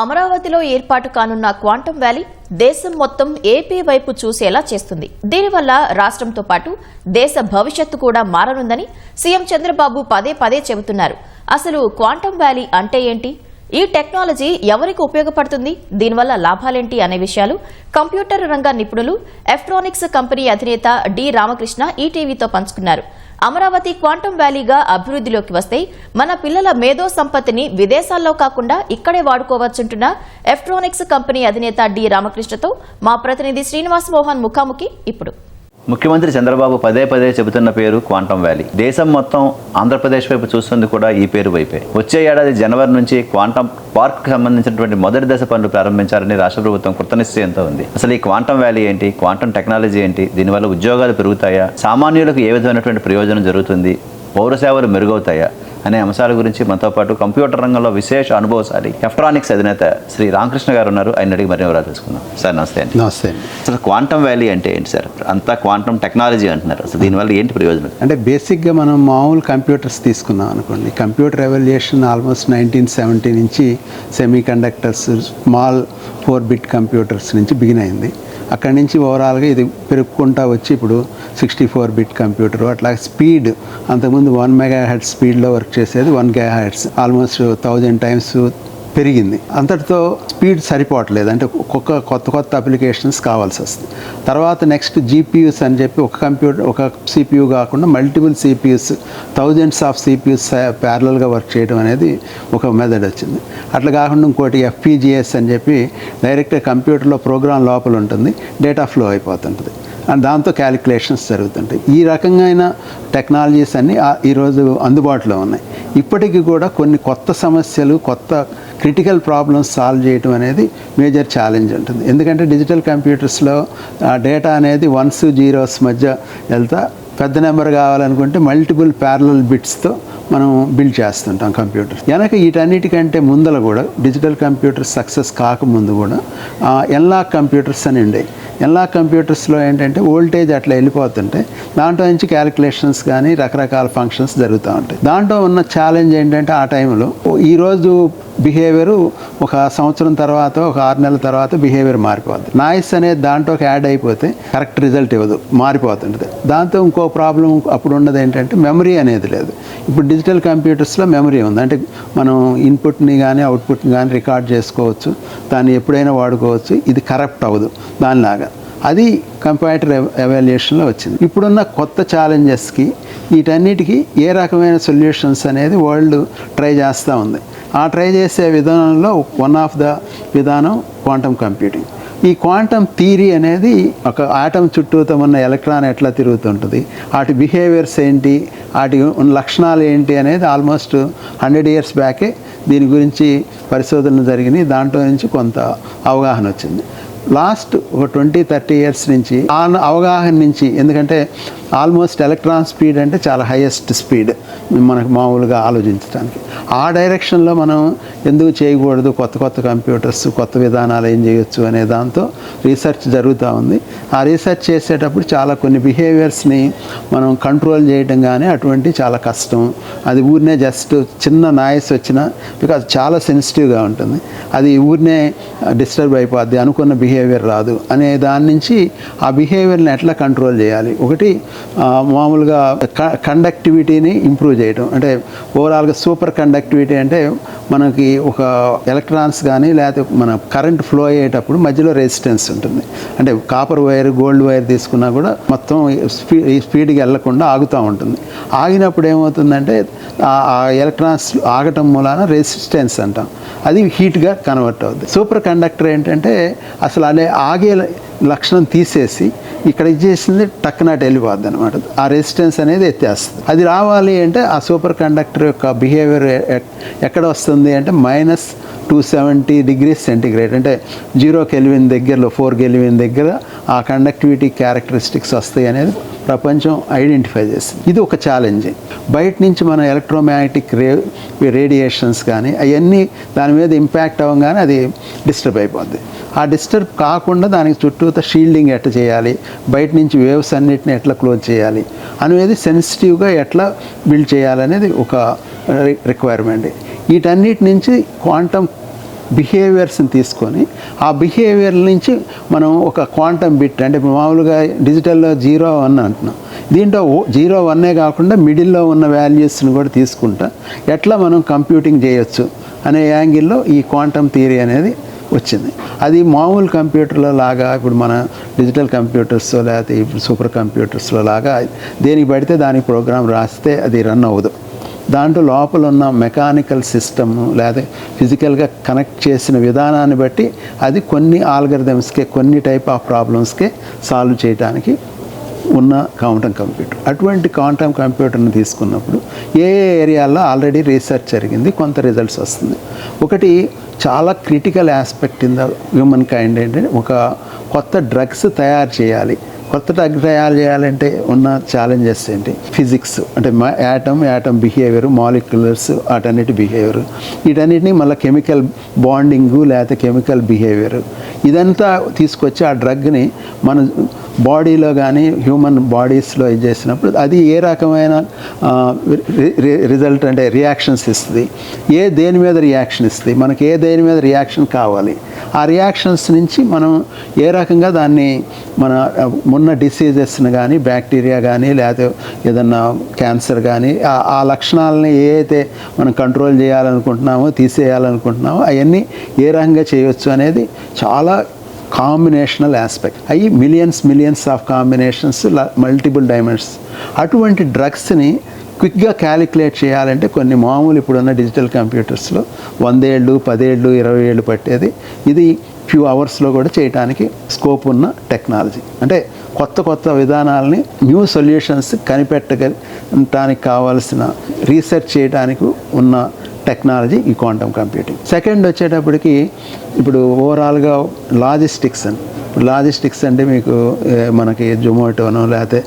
అమరావతిలో ఏర్పాటు కానున్న క్వాంటం వ్యాలీ దేశం మొత్తం ఏపీ వైపు చూసేలా చేస్తుంది. దీనివల్ల రాష్ట్రంతో పాటు దేశ భవిష్యత్తు కూడా మారనుందని సీఎం చంద్రబాబు పదే పదే చెబుతున్నారు. అసలు క్వాంటం వ్యాలీ అంటే ఏంటి? ఈ టెక్నాలజీ ఎవరికి ఉపయోగపడుతుంది? దీనివల్ల లాభాలేంటి అనే విషయాలు కంప్యూటర్ రంగ నిపుణులు ఎలక్ట్రానిక్స్ కంపెనీ అధినేత డి రామకృష్ణ ఈటీవీతో పంచుకున్నారు. అమరావతి క్వాంటం వ్యాలీగా అభివృద్ధిలోకి వస్తే మన పిల్లల మేధో సంపత్తిని విదేశాల్లో కాకుండా ఇక్కడే వాడుకోవచ్చుంటున్న ఎలక్ట్రానిక్స్ కంపెనీ అధినేత డి రామకృష్ణతో మా ప్రతినిధి శ్రీనివాస్ మోహన్ ముఖాముఖి ఇప్పుడు. ముఖ్యమంత్రి చంద్రబాబు పదే పదే చెబుతున్న పేరు క్వాంటం వ్యాలీ. దేశం మొత్తం ఆంధ్రప్రదేశ్ వైపు చూస్తుంది కూడా ఈ పేరు వైపే. వచ్చే ఏడాది జనవరి నుంచి క్వాంటం పార్క్ సంబంధించినటువంటి మొదటి దశ పనులు ప్రారంభించాలని రాష్ట్ర ప్రభుత్వం కృతనిశ్చయంతో ఉంది. అసలు ఈ క్వాంటం వ్యాలీ ఏంటి? క్వాంటం టెక్నాలజీ ఏంటి? దీనివల్ల ఉద్యోగాలు పెరుగుతాయా? సామాన్యులకు ఏ విధమైనటువంటి ప్రయోజనం జరుగుతుంది? పౌర సేవలు మెరుగవుతాయా? అనే అంశాల గురించి మనతో పాటు కంప్యూటర్ రంగంలో విశేష అనుభవశాలి ఎలక్ట్రానిక్స్ అధినేత శ్రీ రామకృష్ణ గారు ఉన్నారు. ఆయన అడిగి మరిన్ని వివరాలు తెలుసుకుందాం. సార్ నమస్తే అండి. నమస్తే అండి. అసలు క్వాంటం వ్యాలీ అంటే ఏంటి సార్? అంతా క్వాంటం టెక్నాలజీ అంటున్నారు. అసలు దీనివల్ల ఏంటి ప్రయోజనం? అంటే బేసిక్గా మనం మామూలు కంప్యూటర్స్ తీసుకున్నాం అనుకోండి. Computer revolution almost nineteen seventy నుంచి semi conductors small four bit computers నుంచి బిగిన్ అయింది. అక్కడి నుంచి ఓవరాల్గా ఇది పెరుక్కుంటా వచ్చి ఇప్పుడు సిక్స్టీ ఫోర్ బిట్ కంప్యూటర్ అట్లా స్పీడ్ అంతకుముందు వన్ మెగా హెడ్ స్పీడ్లో వర్క్ చేసేది వన్గా హెడ్స్ ఆల్మోస్ట్ థౌజండ్ టైమ్స్ పెరిగింది. అంతటితో స్పీడ్ సరిపోవట్లేదు. అంటే ఒక్కొక్క కొత్త కొత్త అప్లికేషన్స్ కావాల్సి వస్తుంది. తర్వాత నెక్స్ట్ జీపీయూస్ అని చెప్పి ఒక కంప్యూటర్ ఒక సిపియూ కాకుండా multiple CPUs thousands of CPUs ప్యారలల్గా వర్క్ చేయడం అనేది ఒక మెథడ్ వచ్చింది. అట్లా కాకుండా ఇంకోటి ఎఫ్పిజిఎస్ అని చెప్పి డైరెక్ట్గా కంప్యూటర్లో ప్రోగ్రామ్ లోపల ఉంటుంది. డేటా ఫ్లో అయిపోతుంటుంది. అండ్ దాంతో క్యాలిక్యులేషన్స్ జరుగుతుంటాయి. ఈ రకంగా టెక్నాలజీస్ అన్నీ ఈరోజు అందుబాటులో ఉన్నాయి. ఇప్పటికీ కూడా కొన్ని కొత్త సమస్యలు కొత్త క్రిటికల్ ప్రాబ్లమ్స్ సాల్వ్ చేయటం అనేది మేజర్ ఛాలెంజ్ ఉంటుంది ఎందుకంటే డిజిటల్ కంప్యూటర్స్లో డేటా అనేది వన్స్ జీరోస్ మధ్య వెళ్తా పెద్ద నెంబర్ కావాలనుకుంటే మల్టిపుల్ ప్యారలల్ బిట్స్తో మనం బిల్డ్ చేస్తుంటాం కంప్యూటర్ వెనక వీటన్నిటికంటే ముందల కూడా డిజిటల్ కంప్యూటర్ సక్సెస్ కాకముందు కూడా ఎన్లాక్ కంప్యూటర్స్ అని ఉండేవి ఎన్లాక్ కంప్యూటర్స్లో ఏంటంటే ఓల్టేజ్ అట్లా వెళ్ళిపోతుంటే దాంట్లో నుంచి క్యాలిక్యులేషన్స్ కానీ రకరకాల ఫంక్షన్స్ జరుగుతూ ఉంటాయి. దాంట్లో ఉన్న ఛాలెంజ్ ఏంటంటే ఆ టైంలో ఈరోజు బిహేవియర్ ఒక సంవత్సరం తర్వాత ఒక ఆరు నెలల తర్వాత బిహేవియర్ మారిపోద్ది. నాయిస్ అనేది దాంట్లోకి యాడ్ అయిపోతే కరెక్ట్ రిజల్ట్ ఇవ్వదు మారిపోతుంటుంది. దాంతో ఇంకో ప్రాబ్లం అప్పుడు ఉన్నది ఏంటంటే మెమరీ అనేది లేదు. ఇప్పుడు డిజిటల్ కంప్యూటర్స్లో మెమరీ ఉంది. అంటే మనం ఇన్పుట్ని కానీ అవుట్పుట్ని కానీ రికార్డ్ చేసుకోవచ్చు. దాన్ని ఎప్పుడైనా వాడుకోవచ్చు. ఇది కరప్ట్ అవ్వదు దానిలాగా. అది కంప్యూటర్ ఎవాల్యుయేషన్లో వచ్చింది. ఇప్పుడున్న కొత్త ఛాలెంజెస్కి వీటన్నిటికీ ఏ రకమైన సొల్యూషన్స్ అనేది వరల్డ్ ట్రై చేస్తూ ఉంది. ఆ ట్రై చేసే విధానంలో వన్ ఆఫ్ ద విధానం క్వాంటమ్ కంప్యూటింగ్ ఈ క్వాంటమ్ థీరీ అనేది ఒక ఆటం చుట్టూతో ఉన్న ఎలక్ట్రాన్ ఎట్లా తిరుగుతుంటుంది? వాటి బిహేవియర్స్ ఏంటి? వాటి ఉన్న లక్షణాలు ఏంటి అనేది ఆల్మోస్ట్ హండ్రెడ్ ఇయర్స్ బ్యాకే దీని గురించి పరిశోధనలు జరిగినాయి దాంట్లో నుంచి కొంత అవగాహన వచ్చింది. లాస్ట్ ఒక ట్వంటీ థర్టీ ఇయర్స్ నుంచి ఆ అవగాహన నుంచి ఎందుకంటే ఆల్మోస్ట్ ఎలక్ట్రాన్ స్పీడ్ అంటే చాలా హైయెస్ట్ స్పీడ్ మనకు మామూలుగా ఆలోచించడానికి. ఆ డైరెక్షన్లో మనం ఎందుకు చేయకూడదు? కొత్త కొత్త కంప్యూటర్స్ కొత్త విధానాలు ఏం చేయొచ్చు అనే దాంతో రీసెర్చ్ జరుగుతూ ఉంది. ఆ రీసెర్చ్ చేసేటప్పుడు చాలా కొన్ని బిహేవియర్స్ని మనం కంట్రోల్ చేయడం కానీ అటువంటి చాలా కష్టం. అది ఊరినే జస్ట్ చిన్న నాయిస్ వచ్చిన బికాజ్ చాలా సెన్సిటివ్గా ఉంటుంది. అది ఊరినే డిస్టర్బ్ అయిపోద్ది అనుకున్న బిహేవియర్ రాదు అనే దాని నుంచి ఆ బిహేవియర్ని ఎట్లా కంట్రోల్ చేయాలి? ఒకటి మామూలుగా కండక్టివిటీని ఇంప్రూవ్ చేయడం అంటే ఓవరాల్గా సూపర్ కండక్టివిటీ అంటే మనకి ఒక ఎలక్ట్రాన్స్ కానీ లేకపోతే మన కరెంట్ ఫ్లో అయ్యేటప్పుడు మధ్యలో రెసిస్టెన్స్ ఉంటుంది. అంటే కాపర్ వైర్ గోల్డ్ వైర్ తీసుకున్నా కూడా మొత్తం స్పీ ఈ స్పీడ్కి వెళ్ళకుండా ఆగుతూ ఉంటుంది. ఆగినప్పుడు ఏమవుతుందంటే ఆ- ఆ ఎలక్ట్రాన్స్ ఆగటం మూలాన రెసిస్టెన్స్ అంటాం. అది హీట్గా కన్వర్ట్ అవుతుంది సూపర్ కండక్టర్ ఏంటంటే అసలు అదే ఆగే లక్షణం తీసేసి ఇక్కడ ఇచ్చేసింది టక్కునట్టు వెళ్ళిపోద్ది అనమాట ఆ రెసిస్టెన్స్ అనేది ఎత్తేస్తుంది. అది రావాలి అంటే ఆ సూపర్ కండక్టర్ యొక్క బిహేవియర్ ఎక్కడ వస్తుంది అంటే minus two seventy degrees centigrade అంటే జీరో కెల్విన్ దగ్గరలో ఫోర్ కెల్విన్ దగ్గర ఆ కండక్టివిటీ క్యారెక్టరిస్టిక్స్ వస్తాయి అనేది ప్రపంచం ఐడెంటిఫై చేసింది. ఇది ఒక ఛాలెంజ్ బయట నుంచి మన ఎలక్ట్రోమాగ్నెటిక్ రే రేడియేషన్స్ కానీ అవన్నీ దాని మీద ఇంపాక్ట్ అవ్వగానే అది డిస్టర్బ్ అయిపోద్ది. ఆ డిస్టర్బ్ కాకుండా దానికి చుట్టూత షీల్డింగ్ ఎట్లా చేయాలి? బయట నుంచి వేవ్స్ అన్నిటిని ఎట్లా క్లోజ్ చేయాలి? అనేది సెన్సిటివ్గా ఎట్లా బిల్డ్ చేయాలనేది ఒక uh, రిక్వైర్మెంట్ వీటన్నిటి నుంచి క్వాంటమ్ బిహేవియర్స్ని తీసుకొని ఆ బిహేవియర్ నుంచి మనం ఒక క్వాంటమ్ బిట్ అంటే మామూలుగా డిజిటల్లో జీరో వన్ అంటున్నాం. దీంట్లో జీరో వన్నే కాకుండా మిడిల్లో ఉన్న వాల్యూస్ని కూడా తీసుకుంటా. ఎట్లా మనం కంప్యూటింగ్ చేయొచ్చు అనే యాంగిల్లో ఈ క్వాంటమ్ థియరీ అనేది వచ్చింది. అది మామూలు కంప్యూటర్లో లాగా ఇప్పుడు మన డిజిటల్ కంప్యూటర్స్ లేకపోతే ఇప్పుడు సూపర్ కంప్యూటర్స్లో లాగా దేనికి పడితే దానికి ప్రోగ్రామ్ రాస్తే అది రన్ అవ్వదు. దాంట్లో లోపల ఉన్న మెకానికల్ సిస్టమ్ లేదా ఫిజికల్గా కనెక్ట్ చేసిన విధానాన్ని బట్టి అది కొన్ని ఆల్గరిథమ్స్కే కొన్ని టైప్ ఆఫ్ ప్రాబ్లమ్స్కే సాల్వ్ చేయడానికి ఉన్న క్వాంటమ్ కంప్యూటర్. అటువంటి క్వాంటమ్ కంప్యూటర్ని తీసుకున్నప్పుడు ఏ ఏరియాలో ఏరియాల్లో ఆల్రెడీ రీసెర్చ్ జరిగింది కొంత రిజల్ట్స్ వస్తుంది. ఒకటి చాలా critical aspect in the human kind ఏంటంటే ఒక కొత్త డ్రగ్స్ తయారు చేయాలి. కొత్త డ్రగ్ తయారు చేయాలంటే ఉన్న ఛాలెంజెస్ ఏంటి? ఫిజిక్స్ అంటే యాటమ్ యాటమ్ బిహేవియర్ మాలిక్యులర్స్ వాటన్నిటి బిహేవియర్ వీటన్నిటిని మళ్ళీ కెమికల్ బాండింగు లేకపోతే కెమికల్ బిహేవియర్ ఇదంతా తీసుకొచ్చి ఆ డ్రగ్ని మనం బాడీలో కానీ హ్యూమన్ బాడీస్లో ఇది చేసినప్పుడు అది ఏ రకమైన రిజల్ట్ అంటే రియాక్షన్స్ ఇస్తుంది. ఏ దేని మీద రియాక్షన్ ఇస్తుంది? మనకి ఏ దేని మీద రియాక్షన్ కావాలి? ఆ రియాక్షన్స్ నుంచి మనం ఏ రకంగా దాన్ని మన ఉన్న డిసీజెస్ని కానీ బ్యాక్టీరియా కానీ లేకపోతే ఏదన్నా క్యాన్సర్ కానీ ఆ- లక్షణాలని ఏదైతే మనం కంట్రోల్ చేయాలనుకుంటున్నామో తీసేయాలనుకుంటున్నామో అవన్నీ ఏ రకంగా చేయవచ్చు అనేది చాలా కాంబినేషనల్ ఆస్పెక్ట్ అవి millions millions of combinations multiple diamonds అటువంటి డ్రగ్స్ని క్విక్గా క్యాలిక్యులేట్ చేయాలంటే కొన్ని మామూలు ఇప్పుడున్న డిజిటల్ కంప్యూటర్స్లో వందేళ్ళు పదేళ్ళు ఇరవై ఏళ్ళు పట్టేది. ఇది ఫ్యూ అవర్స్లో కూడా చేయడానికి స్కోప్ ఉన్న టెక్నాలజీ అంటే కొత్త కొత్త విధానాలని న్యూ సొల్యూషన్స్ కనిపెట్టగలటానికి కావాల్సిన రీసెర్చ్ చేయడానికి ఉన్న టెక్నాలజీ ఈ క్వాంటమ్ కంప్యూటింగ్. సెకండ్ వచ్చేటప్పటికి ఇప్పుడు ఓవరాల్గా లాజిస్టిక్స్ అని. ఇప్పుడు లాజిస్టిక్స్ అంటే మీకు మనకి జొమాటోనో లేకపోతే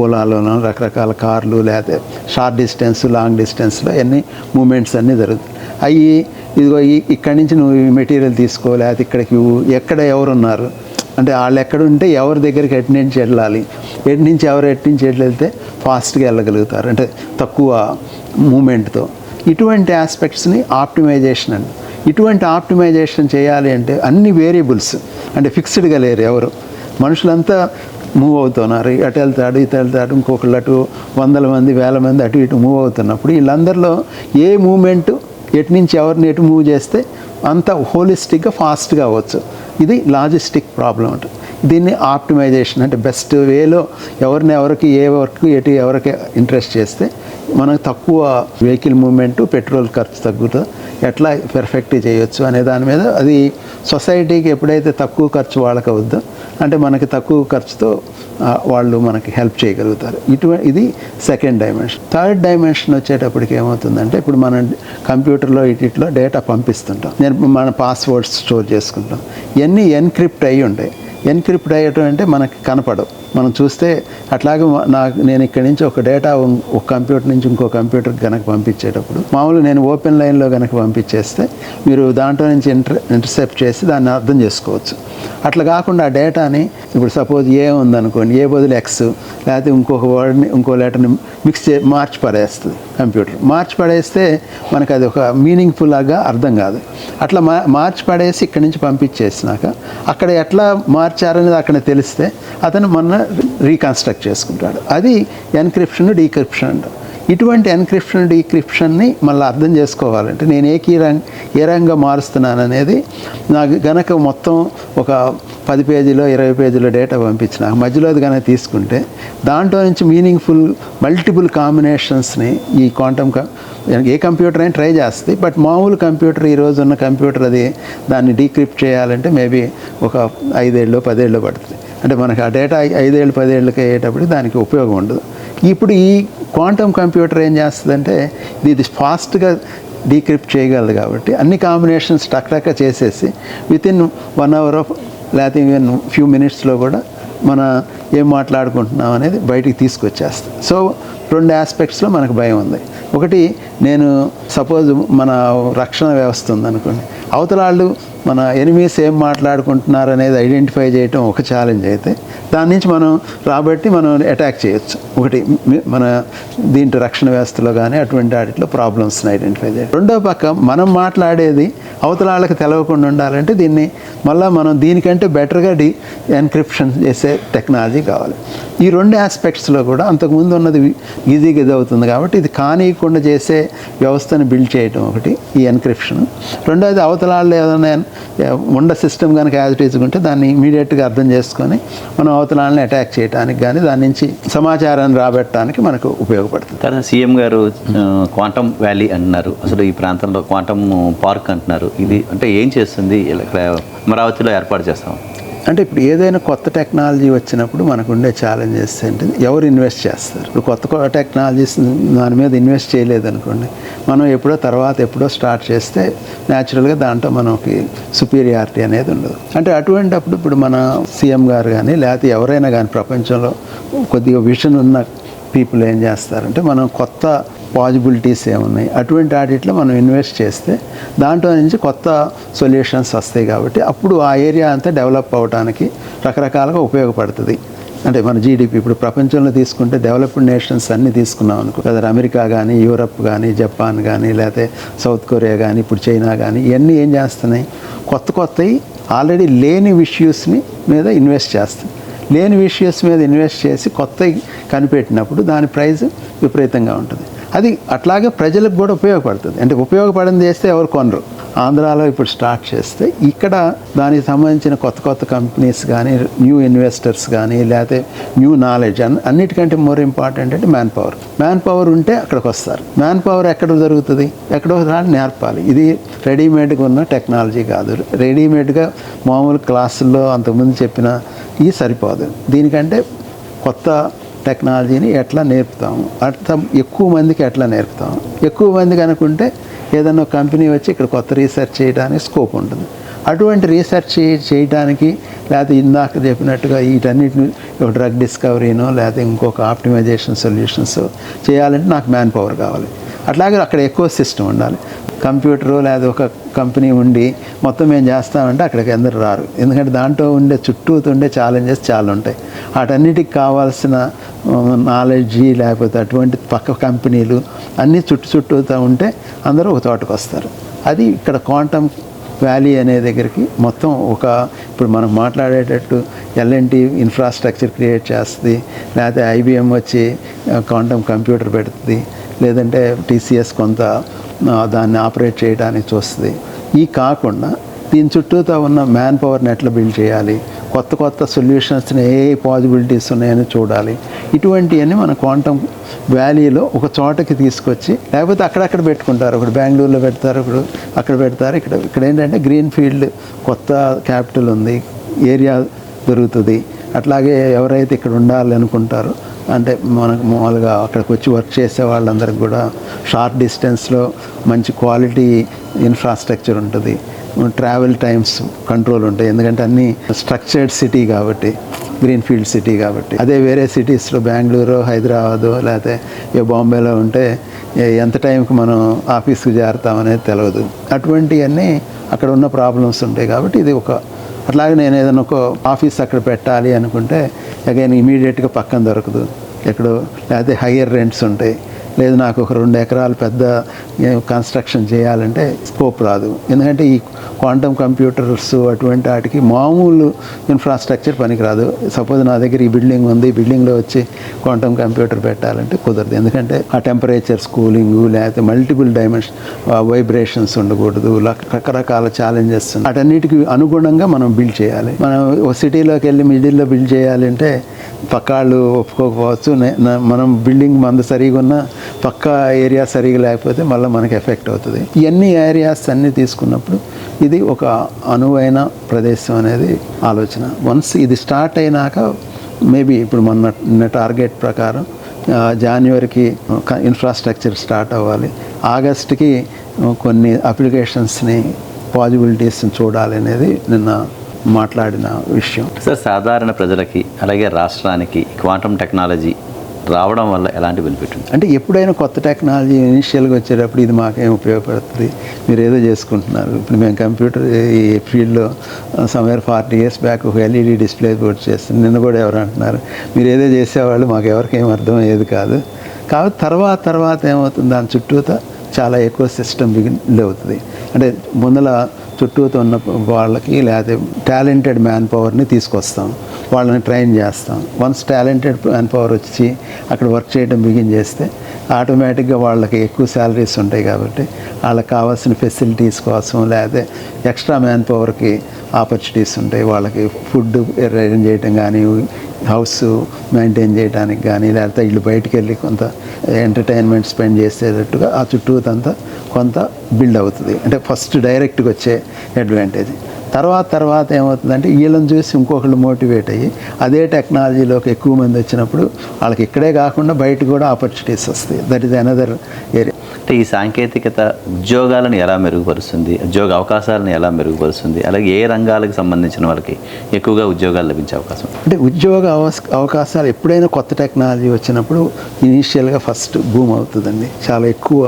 ఓలాలోనో రకరకాల కార్లు లేకపోతే షార్ట్ డిస్టెన్స్ లాంగ్ డిస్టెన్స్లో అన్ని మూమెంట్స్ అన్నీ జరుగుతాయి. అవి ఇదిగో ఇక్కడి నుంచి నువ్వు ఈ మెటీరియల్ తీసుకో లేకపోతే ఇక్కడికి ఎక్కడ ఎవరు ఉన్నారు అంటే వాళ్ళు ఎక్కడుంటే ఎవరి దగ్గరికి ఎటు నుంచి వెళ్ళాలి? ఎటు నుంచి ఎవరు ఎటు నుంచి వెళ్ళి వెళ్తే ఫాస్ట్గా వెళ్ళగలుగుతారు? అంటే తక్కువ మూమెంట్తో. ఇటువంటి ఆస్పెక్ట్స్ని ఆప్టిమైజేషన్ అండి ఇటువంటి ఆప్టిమైజేషన్ చేయాలి అంటే అన్ని వేరియబుల్స్ అంటే ఫిక్స్డ్గా లేరు ఎవరు. మనుషులంతా మూవ్ అవుతున్నారు. అటు వెళ్తాడు ఇటు వెళ్తాడు ఇంకొకళ్ళు అటు వందల మంది వేల మంది అటు ఇటు మూవ్ అవుతున్నప్పుడు వీళ్ళందరిలో ఏ మూమెంట్ ఎటు నుంచి ఎవరిని ఎటు మూవ్ చేస్తే అంత హోలిస్టిక్గా ఫాస్ట్గా అవ్వచ్చు. ఇది లాజిస్టిక్ ప్రాబ్లం అంట. దీన్ని ఆప్టిమైజేషన్ అంటే బెస్ట్ వేలో ఎవరిని ఎవరికి ఏ వర్క్ ఎటు ఎవరికి ఇంట్రెస్ట్ చేస్తే మనకు తక్కువ వెహికల్ మూమెంట్ పెట్రోల్ ఖర్చు తగ్గుతుంది ఎట్లా పెర్ఫెక్ట్ చేయొచ్చు అనే దాని మీద అది సొసైటీకి ఎప్పుడైతే తక్కువ ఖర్చు వాళ్ళకి అవుద్దో అంటే మనకి తక్కువ ఖర్చుతో వాళ్ళు మనకి హెల్ప్ చేయగలుగుతారు. ఇటువంటి ఇది సెకండ్ డైమెన్షన్ థర్డ్ డైమెన్షన్ వచ్చేటప్పటికి ఏమవుతుందంటే ఇప్పుడు మనం కంప్యూటర్లో ఇటిలో డేటా పంపిస్తుంటాం. నేను మన పాస్వర్డ్స్ స్టోర్ చేసుకుంటాం. ఇవన్నీ ఎన్క్రిప్ట్ అయ్యి ఉంటాయి. ఎన్క్రిప్ట్ అయ్యటం అంటే మనకి కనపడవు. మనం చూస్తే అట్లాగే నా నాకు నేను ఇక్కడి నుంచి ఒక డేటా ఒక కంప్యూటర్ నుంచి ఇంకో కంప్యూటర్కి కనుక పంపించేటప్పుడు మామూలు నేను ఓపెన్ లైన్లో కనుక పంపించేస్తే మీరు దాంట్లో నుంచి ఇంటర్ ఇంటర్సెప్ట్ చేసి దాన్ని అర్థం చేసుకోవచ్చు. అట్లా కాకుండా ఆ డేటాని ఇప్పుడు సపోజ్ ఏ ఉందనుకోండి ఏ బదులు ఎక్స్ లేకపోతే ఇంకొక వర్డ్ని ఇంకో లెటర్ని మిక్స్ చే మార్చి పడేస్తుంది కంప్యూటర్. మార్చి పడేస్తే మనకు అది ఒక మీనింగ్ఫుల్గా అర్థం కాదు. అట్లా మా మార్చి పడేసి ఇక్కడి నుంచి పంపించేసినాక అక్కడ ఎట్లా మార్చారనేది అక్కడ తెలిస్తే అతను మొన్న రీకన్స్ట్రక్ట్ చేసుకుంటాడు. అది ఎన్క్రిప్షన్ డీక్రిప్షన్ అంటారు ఇటువంటి ఎన్క్రిప్షన్ డీక్రిప్షన్ని మళ్ళీ అర్థం చేసుకోవాలంటే నేను ఏ కీ రంగ్ ఏ రంగా మారుస్తున్నాను అనేది నాకు గనక మొత్తం ఒక పది పేజీలో ఇరవై పేజీలో డేటా పంపించిన మధ్యలో అది కనుక తీసుకుంటే దాంట్లో నుంచి మీనింగ్ఫుల్ మల్టిపుల్ కాంబినేషన్స్ని ఈ క్వాంటమ్ ఏ కంప్యూటర్ అయినా ట్రై చేస్తుంది. బట్ మామూలు కంప్యూటర్ ఈరోజు ఉన్న కంప్యూటర్ అది దాన్ని డీక్రిప్ట్ చేయాలంటే మేబీ ఒక ఐదేళ్ళు పదేళ్ళు పడుతుంది. అంటే మనకి ఆ డేటా ఐదేళ్ళు పదేళ్ళకి అయ్యేటప్పుడు దానికి ఉపయోగం ఉండదు. ఇప్పుడు ఈ క్వాంటమ్ కంప్యూటర్ ఏం చేస్తుందంటే ఇది ఫాస్ట్గా డీక్రిప్ట్ చేయగలదు కాబట్టి అన్ని కాంబినేషన్స్ టక్ టక్ చేసేసి within one hour of లేకపోతే ఈవెన్ ఫ్యూ మినిట్స్లో కూడా మన ఏం మాట్లాడుకుంటున్నాం అనేది బయటికి తీసుకొచ్చేస్తుంది సో రెండు ఆస్పెక్ట్స్లో మనకు భయం ఉంది. ఒకటి నేను సపోజ్ మన రక్షణ వ్యవస్థ ఉందనుకోండి అవతల వాళ్ళు మన ఎనిమీస్ ఏం మాట్లాడుకుంటున్నారు అనేది ఐడెంటిఫై చేయటం ఒక ఛాలెంజ్ అయితే దాని నుంచి మనం రాబట్టి మనం అటాక్ చేయొచ్చు. ఒకటి మన దీంట్లో రక్షణ వ్యవస్థలో కానీ అటువంటి వాటిలో ప్రాబ్లమ్స్ని ఐడెంటిఫై చేయడం రెండో పక్క మనం మాట్లాడేది అవతల వాళ్ళకి తెలవకుండా ఉండాలంటే దీన్ని మళ్ళీ మనం దీనికంటే బెటర్గా డి ఎన్క్రిప్షన్ చేసే టెక్నాలజీ కావాలి. ఈ రెండు ఆస్పెక్ట్స్లో కూడా అంతకుముందు ఉన్నది ఈజీగా ఇది అవుతుంది కాబట్టి ఇది కానీయకుండా చేసే వ్యవస్థను బిల్డ్ చేయడం ఒకటి ఈ ఎన్క్రిప్షన్ రెండోది అవతల ఏదైనా ఉండ సిస్టమ్ కనుక యాజ్ ఇట్ ఉంటే దాన్ని ఇమీడియట్గా అర్థం చేసుకొని మనం అవతల అటాక్ చేయడానికి కానీ దాని నుంచి సమాచారాన్ని రాబెట్టడానికి మనకు ఉపయోగపడుతుంది. తర్వాత సీఎం గారు క్వాంటమ్ వ్యాలీ అంటున్నారు అసలు ఈ ప్రాంతంలో క్వాంటమ్ పార్క్ అంటున్నారు. ఇది అంటే ఏం చేస్తుంది? అమరావతిలో ఏర్పాటు చేస్తాం. అంటే ఇప్పుడు ఏదైనా కొత్త టెక్నాలజీ వచ్చినప్పుడు మనకు ఉండే ఛాలెంజెస్ ఏంటంటే ఎవరు ఇన్వెస్ట్ చేస్తారు? ఇప్పుడు కొత్త కొత్త టెక్నాలజీస్ దాని మీద ఇన్వెస్ట్ చేయలేదనుకోండి మనం ఎప్పుడో తర్వాత ఎప్పుడో స్టార్ట్ చేస్తే న్యాచురల్గా దాంట్లో మనకి సుపీరియారిటీ అనేది ఉండదు. అంటే అటువంటప్పుడు ఇప్పుడు మన సీఎం గారు కానీ లేకపోతే ఎవరైనా కానీ ప్రపంచంలో కొద్దిగా విషన్ ఉన్న పీపుల్ ఏం చేస్తారంటే మనం కొత్త పాజిబిలిటీస్ ఏమున్నాయి? అటువంటి వాటిలో మనం ఇన్వెస్ట్ చేస్తే దాంట్లో నుంచి కొత్త సొల్యూషన్స్ వస్తాయి కాబట్టి అప్పుడు ఆ ఏరియా అంతా డెవలప్ అవ్వడానికి రకరకాలుగా ఉపయోగపడుతుంది. అంటే మన జీడిపి ఇప్పుడు ప్రపంచంలో తీసుకుంటే డెవలప్డ్ నేషన్స్ అన్నీ తీసుకున్నాం అనుకో కదా అమెరికా కానీ యూరప్ కానీ జపాన్ కానీ లేకపోతే సౌత్ కొరియా కానీ ఇప్పుడు చైనా కానీ ఇవన్నీ ఏం చేస్తున్నాయి? కొత్త కొత్తవి ఆల్రెడీ లేని ఇష్యూస్ని మీద ఇన్వెస్ట్ చేస్తాయి లేని విషయస్ మీద ఇన్వెస్ట్ చేసి కొత్తవి కనిపెట్టినప్పుడు దాని ప్రైస్ విపరీతంగా ఉంటుంది. అది అట్లాగే ప్రజలకు కూడా ఉపయోగపడుతుంది. అంటే ఉపయోగపడింది చేస్తే ఎవరు కొనరు. ఆంధ్రాలో ఇప్పుడు స్టార్ట్ చేస్తే ఇక్కడ దానికి సంబంధించిన కొత్త కొత్త కంపెనీస్ కానీ న్యూ ఇన్వెస్టర్స్ కానీ లేకపోతే న్యూ నాలెడ్జ్ అని అన్నిటికంటే మోర్ ఇంపార్టెంట్ అంటే మ్యాన్ పవర్ మ్యాన్ పవర్ ఉంటే అక్కడికి వస్తారు. మ్యాన్ పవర్ ఎక్కడ జరుగుతుంది ఎక్కడో దాన్ని నేర్పాలి. ఇది రెడీమేడ్గా ఉన్న టెక్నాలజీ కాదు. రెడీమేడ్గా మామూలు క్లాసుల్లో అంతకుముందు చెప్పిన ఇది సరిపోదు. దీనికంటే కొత్త టెక్నాలజీని ఎట్లా నేర్పుతాము? అర్థం ఎక్కువ మందికి ఎట్లా నేర్పుతాము? ఎక్కువ మందికి అనుకుంటే ఏదైనా కంపెనీ వచ్చి ఇక్కడ కొత్త రీసెర్చ్ చేయడానికి స్కోప్ ఉంటుంది. అటువంటి రీసెర్చ్ చేయడానికి లేకపోతే ఇందాక చెప్పినట్టుగా వీటన్నిటిని ఒక డ్రగ్ డిస్కవరీనో లేకపోతే ఇంకొక ఆప్టిమైజేషన్ సొల్యూషన్స్ చేయాలంటే నాకు మ్యాన్ పవర్ కావాలి. అట్లాగే అక్కడ ఎక్కువ సిస్టమ్ ఉండాలి. కంప్యూటరు లేదా ఒక కంపెనీ ఉండి మొత్తం మేము చేస్తామంటే అక్కడికి అందరు రారు. ఎందుకంటే దాంట్లో ఉండే చుట్టూ ఉండే ఛాలెంజెస్ చాలా ఉంటాయి. వాటన్నిటికి కావాల్సిన నాలెడ్జీ లేకపోతే అటువంటి పక్క కంపెనీలు అన్నీ చుట్టూ చుట్టూతో ఉంటే అందరూ ఒక తోటకు వస్తారు. అది ఇక్కడ క్వాంటమ్ వ్యాలీ అనే దగ్గరికి మొత్తం ఒక ఇప్పుడు మనం మాట్లాడేటట్టు ఎల్ఎన్టీ ఇన్ఫ్రాస్ట్రక్చర్ క్రియేట్ చేస్తుంది లేకపోతే ఐబిఎం వచ్చి క్వాంటమ్ కంప్యూటర్ పెడుతుంది లేదంటే టీసీఎస్ కొంత దాన్ని ఆపరేట్ చేయడానికి చూస్తుంది ఈ కాకుండా దీని చుట్టూతో ఉన్న మ్యాన్ పవర్ని ఎట్లా బిల్డ్ చేయాలి. కొత్త కొత్త సొల్యూషన్స్ని ఏ పాజిబిలిటీస్ ఉన్నాయని చూడాలి. ఇటువంటివన్నీ మన క్వాంటమ్ వ్యాలీలో ఒక చోటకి తీసుకొచ్చి లేకపోతే అక్కడక్కడ పెట్టుకుంటారు. ఒకటి బెంగళూరులో పెడతారు ఒకడు అక్కడ పెడతారు. ఇక్కడ ఇక్కడ ఏంటంటే గ్రీన్ ఫీల్డ్ కొత్త క్యాపిటల్ ఉంది ఏరియా దొరుకుతుంది. అట్లాగే ఎవరైతే ఇక్కడ ఉండాలి అనుకుంటారో అంటే మనకు మామూలుగా అక్కడికి వచ్చి వర్క్ చేసే వాళ్ళందరికి కూడా షార్ట్ డిస్టెన్స్లో మంచి క్వాలిటీ ఇన్ఫ్రాస్ట్రక్చర్ ఉంటుంది. ట్రావెల్ టైమ్స్ కంట్రోల్ ఉంటాయి. ఎందుకంటే అన్నీ స్ట్రక్చర్డ్ సిటీ కాబట్టి గ్రీన్ఫీల్డ్ సిటీ కాబట్టి. అదే వేరే సిటీస్లో బెంగళూరు హైదరాబాదు లేకపోతే ఏ బాంబేలో ఉంటే ఎంత టైంకి మనం ఆఫీస్కి చేరుతామనేది తెలియదు అటువంటివన్నీ అక్కడ ఉన్న ప్రాబ్లమ్స్ ఉంటాయి కాబట్టి ఇది ఒక అట్లాగే నేను ఏదైనా ఒక ఆఫీస్ అక్కడ పెట్టాలి అనుకుంటే అగైన్ ఇమీడియట్గా పక్కన దొరకదు. ఎక్కడో లేకపోతే హయ్యర్ రెంట్స్ ఉంటాయి. లేదు నాకు ఒక రెండు ఎకరాలు పెద్ద కన్స్ట్రక్షన్ చేయాలంటే స్కోప్ రాదు. ఎందుకంటే ఈ క్వాంటమ్ కంప్యూటర్స్ అటువంటి వాటికి మామూలు ఇన్ఫ్రాస్ట్రక్చర్ పనికిరాదు. సపోజ్ నా దగ్గర ఈ బిల్డింగ్ ఉంది ఈ బిల్డింగ్లో వచ్చి క్వాంటమ్ కంప్యూటర్ పెట్టాలంటే కుదరదు. ఎందుకంటే ఆ టెంపరేచర్ కూలింగ్ లేకపోతే మల్టిపుల్ డైమెన్షన్ వైబ్రేషన్స్ ఉండకూడదు. లక్- రకరకాల ఛాలెంజెస్ వాటన్నిటికి అనుగుణంగా మనం బిల్డ్ చేయాలి. మనం ఓ సిటీలోకి వెళ్ళి మిడిల్లో బిల్డ్ చేయాలంటే పక్కాళ్ళు ఒప్పుకోకపోవచ్చు. మనం బిల్డింగ్ మంద సరిగా ఉన్న పక్క ఏరియా సరిగా లేకపోతే మళ్ళీ మనకి ఎఫెక్ట్ అవుతుంది. ఇవన్నీ ఏరియాస్ అన్నీ తీసుకున్నప్పుడు ఇది ఒక అనువైన ప్రదేశం అనేది ఆలోచన. వన్స్ ఇది స్టార్ట్ అయినాక మేబీ ఇప్పుడు మన నిన్న టార్గెట్ ప్రకారం జాన్యువరికి జనవరికి ఇన్ఫ్రాస్ట్రక్చర్ స్టార్ట్ అవ్వాలి. ఆగస్ట్కి కొన్ని అప్లికేషన్స్ని పాజిబిలిటీస్ని చూడాలి అనేది నిన్న మాట్లాడిన విషయం. సార్ సాధారణ ప్రజలకి అలాగే రాష్ట్రానికి క్వాంటమ్ టెక్నాలజీ రావడం వల్ల ఎలాంటి బెనిఫిట్ ఉంది అంటే ఎప్పుడైనా కొత్త టెక్నాలజీ ఇనిషియల్గా వచ్చేటప్పుడు ఇది మాకేం ఉపయోగపడుతుంది? మీరు ఏదో చేసుకుంటున్నారు. ఇప్పుడు మేము కంప్యూటర్ ఈ ఫీల్డ్లో సమ్వేర్ ఫార్టీ ఇయర్స్ బ్యాక్ ఒక ఎల్ఈడి డిస్ప్లే బోర్డ్ చేస్తుంది. నిన్న కూడా ఎవరు అంటున్నారు మీరు ఏదో చేసేవాళ్ళు మాకు ఎవరికేం అర్థమయ్యేది కాదు. కాబట్టి తర్వాత తర్వాత ఏమవుతుంది? దాని చుట్టూత చాలా ఎక్కువ సిస్టమ్ బిగిన్ అవుతుంది. అంటే ముందల చుట్టూతో ఉన్న వాళ్ళకి లేకపోతే టాలెంటెడ్ మ్యాన్ పవర్ని తీసుకొస్తాం. వాళ్ళని ట్రైన్ చేస్తాం. వన్స్ టాలెంటెడ్ మ్యాన్ పవర్ వచ్చి అక్కడ వర్క్ చేయడం బిగిన్ చేస్తే ఆటోమేటిక్గా వాళ్ళకి ఎక్కువ శాలరీస్ ఉంటాయి కాబట్టి వాళ్ళకి కావాల్సిన ఫెసిలిటీస్ కోసం లేకపోతే ఎక్స్ట్రా మ్యాన్ పవర్కి ఆపర్చునిటీస్ ఉంటాయి. వాళ్ళకి ఫుడ్ అరేంజ్ చేయడం కానీ హౌస్ మెయింటైన్ చేయడానికి కానీ లేకపోతే వీళ్ళు బయటకు వెళ్ళి కొంత ఎంటర్టైన్మెంట్ స్పెండ్ చేసేటట్టుగా ఆ చుట్టూతంతా కొంత బిల్డ్ అవుతుంది. అంటే ఫస్ట్ డైరెక్ట్గా వచ్చే అడ్వాంటేజ్. తర్వాత తర్వాత ఏమవుతుందంటే వీళ్ళని చూసి ఇంకొకళ్ళు మోటివేట్ అయ్యి అదే టెక్నాలజీలోకి ఎక్కువ మంది వచ్చినప్పుడు వాళ్ళకి ఇక్కడే కాకుండా బయట కూడా ఆపర్చునిటీస్ వస్తాయి. దట్ ఈస్ అనదర్ ఏరియా అంటే ఈ సాంకేతికత ఉద్యోగాలను ఎలా మెరుగుపరుస్తుంది ఉద్యోగ అవకాశాలను ఎలా మెరుగుపరుస్తుంది అలాగే ఏ రంగాలకు సంబంధించిన వాళ్ళకి ఎక్కువగా ఉద్యోగాలు లభించే అవకాశం? అంటే ఉద్యోగ అవకాశాలు ఎప్పుడైనా కొత్త టెక్నాలజీ వచ్చినప్పుడు ఇనీషియల్గా ఫస్ట్ బూమ్ అవుతుందండి. చాలా ఎక్కువ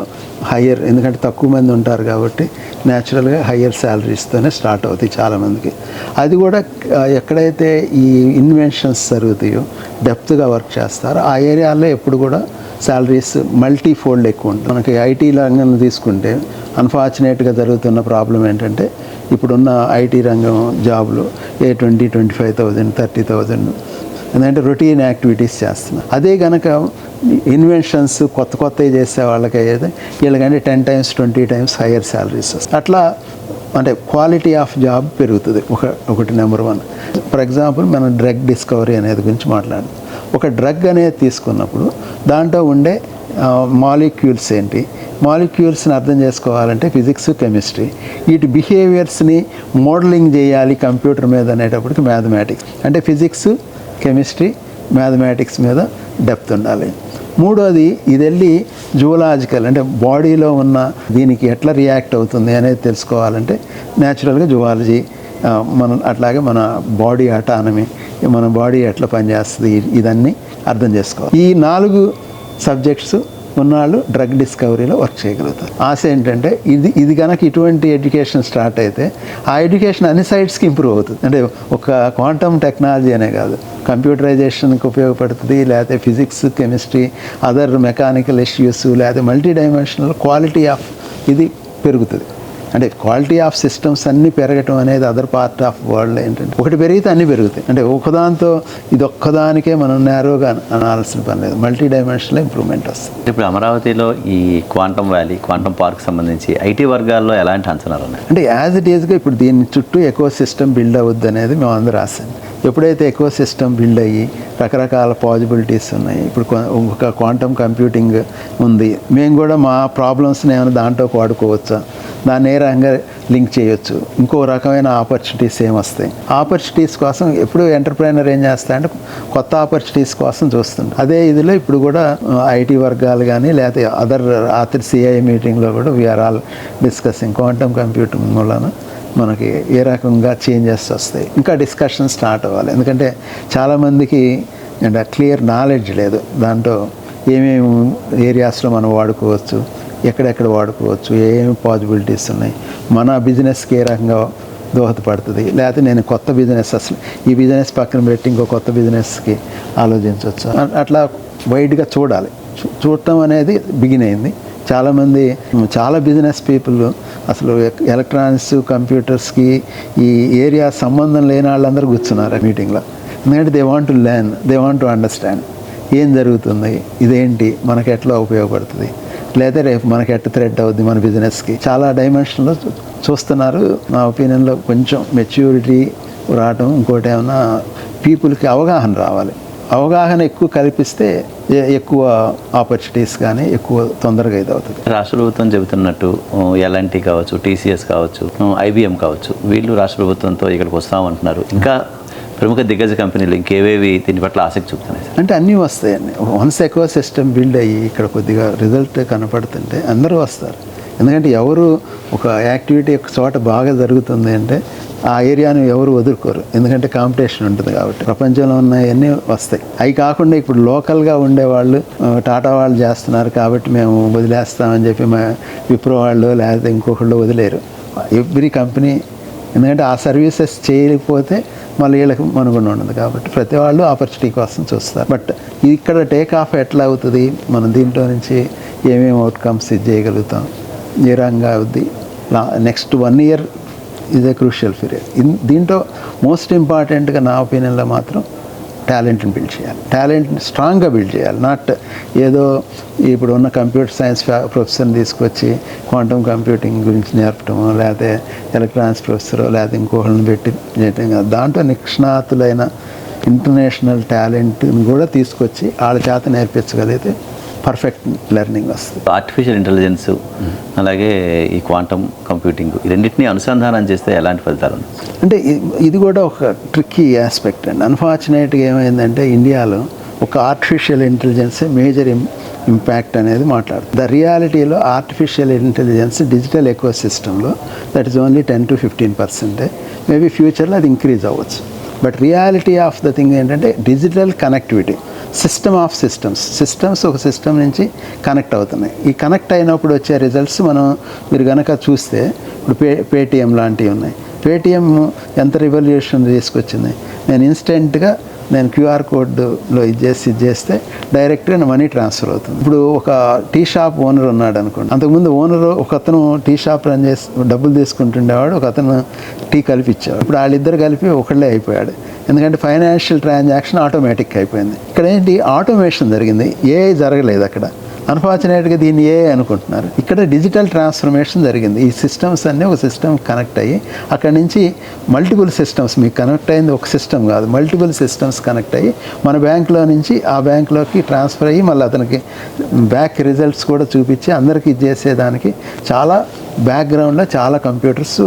హయ్యర్ ఎందుకంటే తక్కువ మంది ఉంటారు కాబట్టి న్యాచురల్గా హయ్యర్ శాలరీస్తోనే స్టార్ట్ అవుతాయి చాలామందికి అది కూడా ఎక్కడైతే ఈ ఇన్వెన్షన్స్ జరుగుతాయో డెప్త్గా వర్క్ చేస్తారో ఆ ఏరియాలో ఎప్పుడు కూడా శాలరీస్ మల్టీ ఫోల్డ్ ఎక్కువ ఉంటుంది. మనకి ఐటీ రంగం తీసుకుంటే అన్ఫార్చునేట్గా జరుగుతున్న ప్రాబ్లం ఏంటంటే ఇప్పుడున్న ఐటీ రంగం జాబ్లు ఏ twenty twenty five thousand thirty thousand ఎందుకంటే రొటీన్ యాక్టివిటీస్ చేస్తున్నాం అదే కనుక ఇన్వెన్షన్స్ కొత్త కొత్తవి చేసే వాళ్ళకి అయితే వీళ్ళకంటే ten times twenty times higher salaries అట్లా అంటే క్వాలిటీ ఆఫ్ జాబ్ పెరుగుతుంది. ఒక ఒకటి నెంబర్ వన్. ఫర్ ఎగ్జాంపుల్ మనం డ్రగ్ డిస్కవరీ అనేది గురించి మాట్లాడాం ఒక డ్రగ్ అనేది తీసుకున్నప్పుడు దాంట్లో ఉండే మాలిక్యూల్స్ ఏంటి? మాలిక్యూల్స్ని అర్థం చేసుకోవాలంటే ఫిజిక్స్ కెమిస్ట్రీ. వీటి బిహేవియర్స్ని మోడలింగ్ చేయాలి కంప్యూటర్ మీద అనేటప్పటికి మ్యాథమెటిక్స్. అంటే ఫిజిక్స్ కెమిస్ట్రీ మ్యాథమెటిక్స్ మీద డెప్త్ ఉండాలి. మూడోది ఇది వెళ్ళి జువలాజికల్ అంటే బాడీలో ఉన్న దీనికి ఎట్లా రియాక్ట్ అవుతుంది అనేది తెలుసుకోవాలంటే న్యాచురల్గా జువాలజీ మన అట్లాగే మన బాడీ అటానమీ మన బాడీ ఎట్లా పనిచేస్తుంది ఇదన్నీ అర్థం చేసుకోవాలి. ఈ నాలుగు సబ్జెక్ట్స్ ఉన్నాళ్ళు డ్రగ్ డిస్కవరీలో వర్క్ చేయగలుగుతారు. ఆశ ఏంటంటే ఇది ఇది కనుక ఇటువంటి ఎడ్యుకేషన్ స్టార్ట్ అయితే ఆ ఎడ్యుకేషన్ అన్ని సైడ్స్కి ఇంప్రూవ్ అవుతుంది. అంటే ఒక క్వాంటమ్ టెక్నాలజీ అనే కాదు. కంప్యూటరైజేషన్కి ఉపయోగపడుతుంది లేకపోతే physics chemistry other mechanical issues లేకపోతే మల్టీ డైమెన్షనల్ క్వాలిటీ ఆఫ్ ఇది పెరుగుతుంది. అంటే క్వాలిటీ ఆఫ్ సిస్టమ్స్ అన్నీ పెరగటం అనేది అదర్ పార్ట్ ఆఫ్ వరల్డ్ ఏంటంటే ఒకటి పెరిగితే అన్నీ పెరుగుతాయి. అంటే ఒకదాంతో ఇది ఒక్కదానికే మనం నేరోగా అనాల్సిన పని లేదు. మల్టీ డైమెన్షనల్ ఇంప్రూవ్మెంట్ వస్తుంది ఇప్పుడు అమరావతిలో ఈ క్వాంటమ్ వ్యాలీ క్వాంటమ్ పార్క్ సంబంధించి ఐటీ వర్గాల్లో ఎలాంటి అంచనాలు ఉన్నాయి? అంటే యాజ్ ఇట్ ఈస్గా ఇప్పుడు దీని చుట్టూ ఎకో సిస్టమ్ బిల్డ్ అవుద్ది అనేది మేము అందరూ రాసాం ఎప్పుడైతే ఎక్కువ సిస్టమ్ బిల్డ్ అయ్యి రకరకాల పాజిబిలిటీస్ ఉన్నాయి ఇప్పుడు ఒక క్వాంటమ్ కంప్యూటింగ్ ఉంది మేము కూడా మా ప్రాబ్లమ్స్ని ఏమైనా దాంట్లో వాడుకోవచ్చా? దాన్ని ఏ రకంగా లింక్ చేయొచ్చు? ఇంకో రకమైన ఆపర్చునిటీస్ ఏమొస్తాయి ఆపర్చునిటీస్ కోసం ఎప్పుడు ఎంటర్ప్రైనర్ ఏం చేస్తాయంటే కొత్త ఆపర్చునిటీస్ కోసం చూస్తుంది అదే ఇదిలో ఇప్పుడు కూడా ఐటీ వర్గాలు కానీ లేకపోతే అదర్ రాత్రి సిఐ మీటింగ్లో కూడా we're all discussing quantum computing మూలన మనకి ఏ రకంగా చేంజెస్ వస్తాయి. ఇంకా డిస్కషన్ స్టార్ట్ అవ్వాలి. ఎందుకంటే చాలామందికి అంటే క్లియర్ నాలెడ్జ్ లేదు. దాంట్లో ఏమేమి ఏరియాస్లో మనం వాడుకోవచ్చు ఎక్కడెక్కడ వాడుకోవచ్చు ఏమేమి పాసిబిలిటీస్ ఉన్నాయి మన బిజినెస్కి ఏ రకంగా దోహదపడుతుంది లేకపోతే నేను కొత్త బిజినెస్ అసలు ఈ బిజినెస్ పక్కన పెట్టి ఇంకో కొత్త బిజినెస్కి ఆలోచించవచ్చు. అట్లా వైడ్గా చూడాలి. చూడటం అనేది బిగిన్ అయింది. చాలామంది చాలా బిజినెస్ పీపుల్ అసలు ఎలక్ట్రానిక్స్ కంప్యూటర్స్కి ఈ ఏరియా సంబంధం లేని వాళ్ళందరూ కూర్చున్నారు ఆ మీటింగ్లో ఎందుకంటే they want to learn they want to understand ఏం జరుగుతుంది? ఇదేంటి? మనకు ఎట్లా ఉపయోగపడుతుంది? లేదా రేపు మనకి ఎట్ట థ్రెడ్ అవుద్ది మన బిజినెస్కి చాలా డైమెన్షన్లో చూ- చూస్తున్నారు. నా ఒపీనియన్లో కొంచెం మెచ్యూరిటీ రావటం ఇంకోటి ఏమైనా పీపుల్కి అవగాహన రావాలి. అవగాహన ఎక్కువ కల్పిస్తే ఎక్కువ ఆపర్చునిటీస్ కానీ ఎక్కువ తొందరగా ఇది అవుతుంది రాష్ట్ర ప్రభుత్వం చెబుతున్నట్టు ఎల్ఎన్టీ కావచ్చు టీసీఎస్ కావచ్చు ఐబిఎం కావచ్చు వీళ్ళు రాష్ట్ర ప్రభుత్వంతో ఇక్కడికి వస్తామంటున్నారు. ఇంకా ప్రముఖ దిగ్గజ కంపెనీలు ఇంకేవేవి దీని పట్ల ఆసక్తి చూపుతున్నాయి? అంటే అన్నీ వస్తాయండి. వన్స్ ఎక్కువ సిస్టమ్ బిల్డ్ అయ్యి ఇక్కడ కొద్దిగా రిజల్ట్ కనపడుతుంటే అందరూ వస్తారు. ఎందుకంటే ఎవరు ఒక యాక్టివిటీ ఒక చోట బాగా జరుగుతుంది అంటే ఆ ఏరియాను ఎవరు వదులుకోరు. ఎందుకంటే కాంపిటీషన్ ఉంటుంది కాబట్టి. ప్రపంచంలో ఉన్నవన్నీ వస్తాయి. అవి కాకుండా ఇప్పుడు లోకల్గా ఉండేవాళ్ళు వాళ్ళు టాటా వాళ్ళు చేస్తున్నారు కాబట్టి మేము వదిలేస్తామని చెప్పి మా విప్రో వాళ్ళు లేకపోతే ఇంకొకళ్ళు వదిలేరు. ఎవ్రీ కంపెనీ ఎందుకంటే ఆ సర్వీసెస్ చేయకపోతే మళ్ళీ వీళ్ళకి మనుగడ ఉండదు కాబట్టి. ప్రతి వాళ్ళు ఆపర్చునిటీ కోసం చూస్తారు. బట్ ఇక్కడ టేక్ ఆఫ్ ఎట్లా అవుతుంది? మనం దీంట్లో నుంచి ఏమేమి అవుట్కమ్స్ ఇది చేయగలుగుతాం? ఏ అవుద్ది? Next one year is a crucial period in దీంట్లో మోస్ట్ ఇంపార్టెంట్గా నా ఒపీనియన్లో మాత్రం టాలెంట్ని బిల్డ్ చేయాలి. టాలెంట్ని స్ట్రాంగ్గా బిల్డ్ చేయాలి. నాట్ ఏదో ఇప్పుడు ఉన్న కంప్యూటర్ సైన్స్ ప్రొఫెసర్ని తీసుకొచ్చి క్వాంటమ్ కంప్యూటింగ్ గురించి నేర్పటము లేకపోతే ఎలక్ట్రానిక్స్ ప్రొఫెసరో లేకపోతే ఇంకోళ్ళని పెట్టి చేయటం కాదు. దాంట్లో నిష్ణాతులైన ఇంటర్నేషనల్ టాలెంట్ని కూడా తీసుకొచ్చి వాళ్ళ చేత నేర్పించగలిగితే పర్ఫెక్ట్ లెర్నింగ్ వస్తుంది ఆర్టిఫిషియల్ ఇంటెలిజెన్స్ అలాగే ఈ క్వాంటమ్ కంప్యూటింగ్ ఈ రెండింటినీ అనుసంధానం చేస్తే ఎలాంటి ఫలితాలు అంటే ఇది కూడా ఒక ట్రిక్కీ ఆస్పెక్ట్ అండి. అన్ఫార్చునేట్గా ఏమైందంటే ఇండియాలో ఒక ఆర్టిఫిషియల్ ఇంటెలిజెన్స్ మేజర్ ఇంపాక్ట్ అనేది మాట్లాడుతుంది. ద రియాలిటీలో ఆర్టిఫిషియల్ ఇంటెలిజెన్స్ డిజిటల్ ఎకో సిస్టంలో that is only ten to fifteen పర్సెంటే మేబీ ఫ్యూచర్లో అది ఇంక్రీజ్ అవ్వచ్చు. But reality of the thing ఏంటంటే digital connectivity system of systems systems ఒక సిస్టమ్ నుంచి కనెక్ట్ అవుతున్నాయి. ఈ కనెక్ట్ అయినప్పుడు వచ్చే రిజల్ట్స్ మనం మీరు కనుక చూస్తే ఇప్పుడు పే పేటిఎం లాంటివి ఉన్నాయి. పేటిఎం ఎంత రివల్యూషన్ తీసుకొచ్చింది? నేను ఇన్స్టెంట్గా నేను క్యూఆర్ కోడ్లో ఇది చేసి ఇది చేస్తే డైరెక్ట్గా మనీ ట్రాన్స్ఫర్ అవుతుంది. ఇప్పుడు ఒక టీ షాప్ ఓనర్ ఉన్నాడు అనుకోండి. అంతకుముందు ఓనర్ ఒక అతను టీ షాప్ రన్ చేసి డబ్బులు తీసుకుంటుండేవాడు ఒక అతను టీ కలిపి ఇచ్చేవాడు ఇప్పుడు వాళ్ళిద్దరు కలిపి ఒకళ్ళే అయిపోయాడు. ఎందుకంటే ఫైనాన్షియల్ ట్రాన్సాక్షన్ ఆటోమేటిక్ అయిపోయింది. ఇక్కడ ఏంటి? ఆటోమేషన్ జరిగింది. ఏ జరగలేదు అక్కడ. అన్ఫార్చునేట్గా దీన్ని ఏ అనుకుంటున్నారు. ఇక్కడ డిజిటల్ ట్రాన్స్ఫర్మేషన్ జరిగింది. ఈ సిస్టమ్స్ అన్నీ ఒక సిస్టమ్ కనెక్ట్ అయ్యి అక్కడ నుంచి మల్టిపుల్ సిస్టమ్స్ మీకు కనెక్ట్ అయింది. ఒక సిస్టమ్ కాదు. మల్టిపుల్ సిస్టమ్స్ కనెక్ట్ అయ్యి మన బ్యాంక్లో నుంచి ఆ బ్యాంక్లోకి ట్రాన్స్ఫర్ అయ్యి మళ్ళీ అతనికి బ్యాక్ రిజల్ట్స్ కూడా చూపించి అందరికీ ఇచ్చేసేదానికి చాలా బ్యాక్గ్రౌండ్లో చాలా కంప్యూటర్స్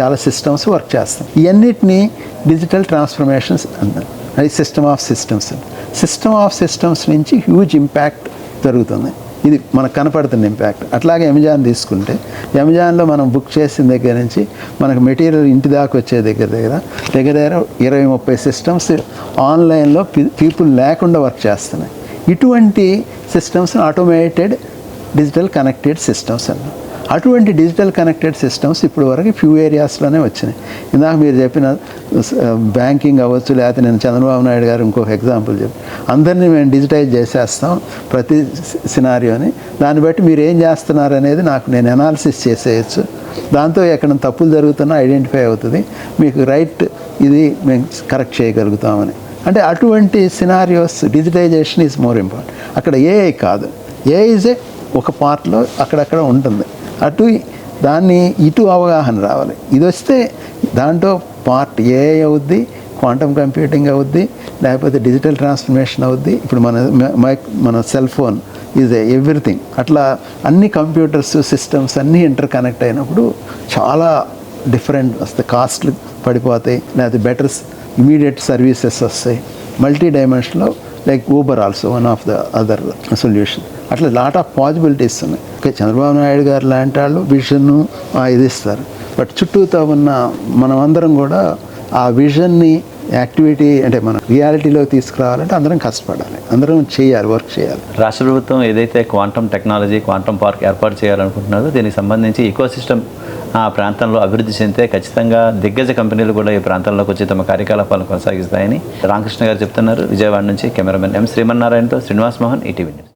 చాలా సిస్టమ్స్ వర్క్ చేస్తాం. ఇవన్నిటిని డిజిటల్ ట్రాన్స్ఫర్మేషన్స్ అన్నారు అది system of systems system of systems నుంచి హ్యూజ్ ఇంపాక్ట్ జరుగుతుంది. ఇది మనకు కనపడుతున్న ఇంపాక్ట్ అట్లాగే అమెజాన్ తీసుకుంటే అమెజాన్లో మనం బుక్ చేసిన దగ్గర నుంచి మనకు మెటీరియల్ ఇంటి దాకా వచ్చే దగ్గర దగ్గర దగ్గర దగ్గర ఇరవై ముప్పై సిస్టమ్స్ ఆన్లైన్లో పీపుల్ లేకుండా వర్క్ చేస్తున్నాయి. ఇటువంటి systems automated digital connected systems అన్నాం అటువంటి డిజిటల్ కనెక్టెడ్ సిస్టమ్స్ ఇప్పుడు వరకు ఫ్యూ ఏరియాస్లోనే వచ్చినాయి. ఇందాక మీరు చెప్పిన బ్యాంకింగ్ అవ్వచ్చు లేకపోతే నేను చంద్రబాబు నాయుడు గారు ఇంకొక ఎగ్జాంపుల్ చెప్పి. అందరినీ మేము డిజిటైజ్ చేసేస్తాం ప్రతి సినారియోని దాన్ని బట్టి మీరు ఏం చేస్తున్నారు అనేది నాకు నేను అనాలిసిస్ చేసేయచ్చు. దాంతో ఎక్కడ తప్పులు జరుగుతున్నా ఐడెంటిఫై అవుతుంది. మీకు రైట్ ఇది మేము కరెక్ట్ చేయగలుగుతామని. అంటే అటువంటి scenarios digitization is more important అక్కడ ఏఐ కాదు. ఏ ఇజ్ ఏ ఒక పార్ట్లో అక్కడక్కడ ఉంటుంది. అటు దాన్ని ఇటు అవగాహన రావాలి. ఇది వస్తే దాంట్లో పార్ట్ ఏ అవుద్ది క్వాంటమ్ కంప్యూటింగ్ అవుద్ది లేకపోతే డిజిటల్ ట్రాన్స్ఫర్మేషన్ అవుద్ది. ఇప్పుడు మన మైక్ మన సెల్ ఫోన్ ఈజ్ ఎవ్రీథింగ్ అట్లా అన్ని కంప్యూటర్స్ సిస్టమ్స్ అన్నీ ఇంటర్ కనెక్ట్ అయినప్పుడు చాలా డిఫరెంట్ వస్తాయి కాస్ట్లు పడిపోతాయి లేకపోతే బెటర్ ఇమీడియట్ సర్వీసెస్ వస్తాయి. Multi డైమెన్షన్లో like Uber also one of the other solution అట్లా లాట్ ఆఫ్ పాసిబిలిటీస్ ఉన్నాయి. ఓకే చంద్రబాబు నాయుడు గారు లాంటి వాళ్ళు విజన్ను ఇది ఇస్తారు. బట్ చుట్టూతో ఉన్న మనం అందరం కూడా ఆ విజన్ని యాక్టివిటీ అంటే మనం రియాలిటీలో తీసుకురావాలంటే అందరం కష్టపడాలి. అందరం చేయాలి వర్క్ చేయాలి. రాష్ట్ర ప్రభుత్వం ఏదైతే క్వాంటమ్ టెక్నాలజీ క్వాంటమ్ పార్క్ ఏర్పాటు చేయాలనుకుంటున్నారో దీనికి సంబంధించి ఈకో సిస్టమ్ ఆ ప్రాంతంలో అభివృద్ధి చెందితే ఖచ్చితంగా దిగ్గజ కంపెనీలు కూడా ఈ ప్రాంతంలోకి వచ్చి తమ కార్యకలాపాలను కొనసాగిస్తాయని రామకృష్ణ గారు చెప్తున్నారు. విజయవాడ నుంచి కెమెరామెన్ ఎం శ్రీమన్నారాయణతో శ్రీనివాస్ మోహన్ ఈటీవీ న్యూస్.